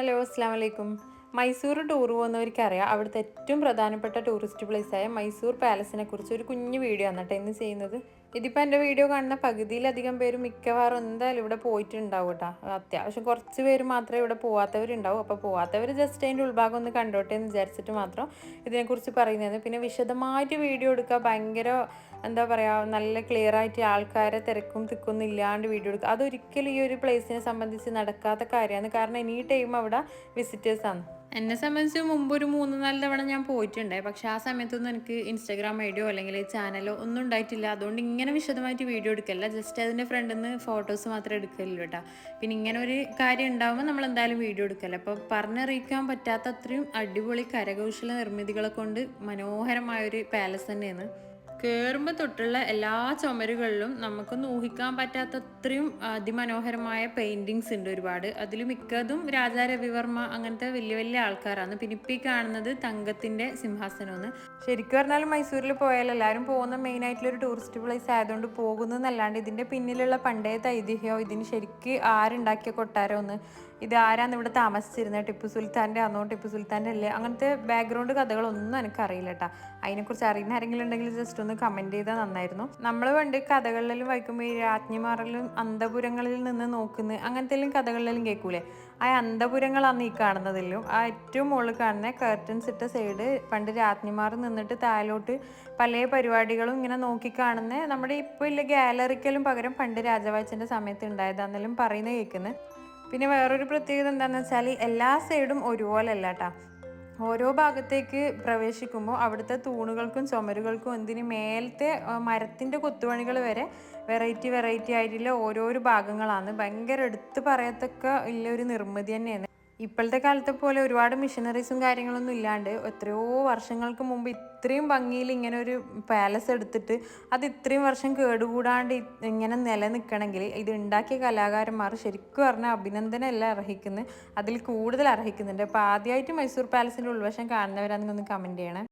Hello അസ്സാം വലൈക്കും Mysore tour പോകുന്നവർക്കറിയാം അവിടുത്തെ ഏറ്റവും പ്രധാനപ്പെട്ട ടൂറിസ്റ്റ് പ്ലേസായ മൈസൂർ പാലസിനെ കുറിച്ച് ഒരു കുഞ്ഞു വീഡിയോ ആണ് കേട്ടോ ഇന്ന് ചെയ്യുന്നത്. ഇതിപ്പോൾ എന്റെ വീഡിയോ കാണുന്ന പകുതിയിലധികം പേര് മിക്കവാറും എന്തായാലും ഇവിടെ പോയിട്ടുണ്ടാവും കേട്ടോ അത്യാവശ്യം കുറച്ച് പേര് മാത്രമേ ഇവിടെ പോവാത്തവരുണ്ടാവും. അപ്പോൾ പോവാത്തവർ ജസ്റ്റ് അതിന്റെ ഉൾഭാഗം ഒന്ന് കണ്ടോട്ടെ എന്ന് വിചാരിച്ചിട്ട് മാത്രം ഇതിനെക്കുറിച്ച് പറയുന്നത് പിന്നെ വിശദമായിട്ട് വീഡിയോ എടുക്കുക ഭയങ്കര എന്താ പറയുക നല്ല ക്ലിയർ ആയിട്ട് ആൾക്കാരെ തിരക്കും തിക്കൊന്നും ഇല്ലാണ്ട് വീഡിയോ എടുക്കുക അതൊരിക്കലും ഈ ഒരു പ്ലേസിനെ സംബന്ധിച്ച് നടക്കാത്ത കാര്യമാണ്. കാരണം എനി ടൈം അവിടെ വിസിറ്റേഴ്സാണ് എന്നെ സംബന്ധിച്ച് മുമ്പ് ഒരു മൂന്ന് നാല് തവണ ഞാൻ പോയിട്ടുണ്ട് പക്ഷെ ആ സമയത്തൊന്നും എനിക്ക് ഇൻസ്റ്റാഗ്രാം ഐഡിയോ അല്ലെങ്കിൽ ചാനലോ ഒന്നും ഉണ്ടായിട്ടില്ല. അതുകൊണ്ട് ഇങ്ങനെ വിശദമായിട്ട് വീഡിയോ എടുക്കല്ല ജസ്റ്റ് അതിന്റെ ഫ്രണ്ടിൽ നിന്ന് ഫോട്ടോസ് മാത്രമേ എടുക്കില്ല കേട്ടോ. പിന്നെ ഇങ്ങനെ ഒരു കാര്യം ഉണ്ടാകുമ്പോൾ നമ്മൾ എന്തായാലും വീഡിയോ എടുക്കല്ല? അപ്പോൾ പറഞ്ഞറിയിക്കാൻ പറ്റാത്ത അത്രയും അടിപൊളി കരകൗശല നിർമ്മിതികളെ കൊണ്ട് മനോഹരമായൊരു പാലസ് തന്നെയാണ്. കയറുമ്പോൾ തൊട്ടുള്ള എല്ലാ ചുമരുകളിലും നമുക്കൊന്ന് ഊഹിക്കാൻ പറ്റാത്തത്രയും അതിമനോഹരമായ പെയിന്റിങ്സ് ഉണ്ട് ഒരുപാട്. അതിൽ മിക്കതും രാജാ രവിവർമ്മ അങ്ങനത്തെ വലിയ വലിയ ആൾക്കാരാണ്. പിന്നെ ഇപ്പം ഈ കാണുന്നത് തങ്കത്തിന്റെ സിംഹാസനമാണ്. ശരിക്കും പറഞ്ഞാൽ മൈസൂരിൽ പോയാൽ എല്ലാവരും പോകുന്ന മെയിൻ ആയിട്ടുള്ള ഒരു ടൂറിസ്റ്റ് പ്ലേസ് ആയതുകൊണ്ട് പോകുന്നതെന്നല്ലാണ്ട് ഇതിന്റെ പിന്നിലുള്ള പണ്ടേത്തെ ഐതിഹ്യമോ ഇതിന് ശരിക്ക് ആരുണ്ടാക്കിയ കൊട്ടാരോ ഒന്ന് ഇത് ആരാന്ന് ഇവിടെ താമസിച്ചിരുന്നത് ടിപ്പു സുൽത്താന്റെ ആണോ ടിപ്പു സുൽത്താന്റെ അല്ലേ? അങ്ങനത്തെ ബാക്ക്ഗ്രൗണ്ട് കഥകളൊന്നും എനിക്കറിയില്ല കേട്ടോ അതിനെക്കുറിച്ച് അറിയുന്ന ആരെങ്കിലും ഉണ്ടെങ്കിൽ ജസ്റ്റ് ഒന്ന് കമന്റ് ചെയ്താൽ നന്നായിരുന്നു. നമ്മൾ പണ്ട് കഥകളിലും വായിക്കുമ്പോൾ ഈ രാജ്ഞിമാരിലും അന്തപുരങ്ങളിൽ നിന്ന് നോക്കുന്ന അങ്ങനത്തെ കഥകളിലും കേൾക്കൂലേ ആ അന്തപുരങ്ങളാണ് ഈ കാണുന്നതിലും ആ ഏറ്റവും മുകളിൽ കാണുന്ന കർട്ടൻസ് ഇട്ട സൈഡ് പണ്ട് രാജ്ഞിമാർ നിന്നിട്ട് താഴോട്ട് പല പരിപാടികളും ഇങ്ങനെ നോക്കി കാണുന്ന നമ്മുടെ ഇപ്പോൾ ഇല്ല ഗാലറിക്കലും പകരം പണ്ട് രാജവാച്ചന്റെ സമയത്ത് ഉണ്ടായതാണെന്നെല്ലാം പറയുന്നത് കേൾക്കുന്നത് പിന്നെ വേറൊരു പ്രത്യേകത എന്താണെന്ന് വെച്ചാൽ എല്ലാ സൈഡും ഒരുപോലെ അല്ല കേട്ടോ ഓരോ ഭാഗത്തേക്ക് പ്രവേശിക്കുമ്പോൾ അവിടുത്തെ തൂണുകൾക്കും ചുമരുകൾക്കും എന്തിന് മേലത്തെ മരത്തിന്റെ കൊത്തുപണികൾ വരെ വെറൈറ്റി വെറൈറ്റി ആയിട്ടുള്ള ഓരോരോ ഭാഗങ്ങളാണ്. ഭയങ്കര എടുത്ത് പറയത്തക്ക ഉള്ള ഒരു നിർമ്മിതി തന്നെയാണ്. ഇപ്പോഴത്തെ കാലത്തെ പോലെ ഒരുപാട് മിഷനറീസും കാര്യങ്ങളൊന്നും ഇല്ലാണ്ട് എത്രയോ വർഷങ്ങൾക്ക് മുമ്പ് ഇത്രയും ഭംഗിയിൽ ഇങ്ങനെ ഒരു പാലസ് എടുത്തിട്ട് അത് ഇത്രയും വർഷം കേടുകൂടാണ്ട് ഇങ്ങനെ നിലനിൽക്കണമെങ്കിൽ ഇത് ഉണ്ടാക്കിയ കലാകാരന്മാർ ശരിക്കും പറഞ്ഞാൽ അഭിനന്ദനമല്ല അർഹിക്കുന്നത്. അതിൽ കൂടുതൽ അർഹിക്കുന്നുണ്ട്. അപ്പോൾ ആദ്യമായിട്ട് മൈസൂർ പാലസിന്റെ ഉൾവശം കാണുന്നവരാണെന്നൊന്ന് കമന്റ് ചെയ്യണേ.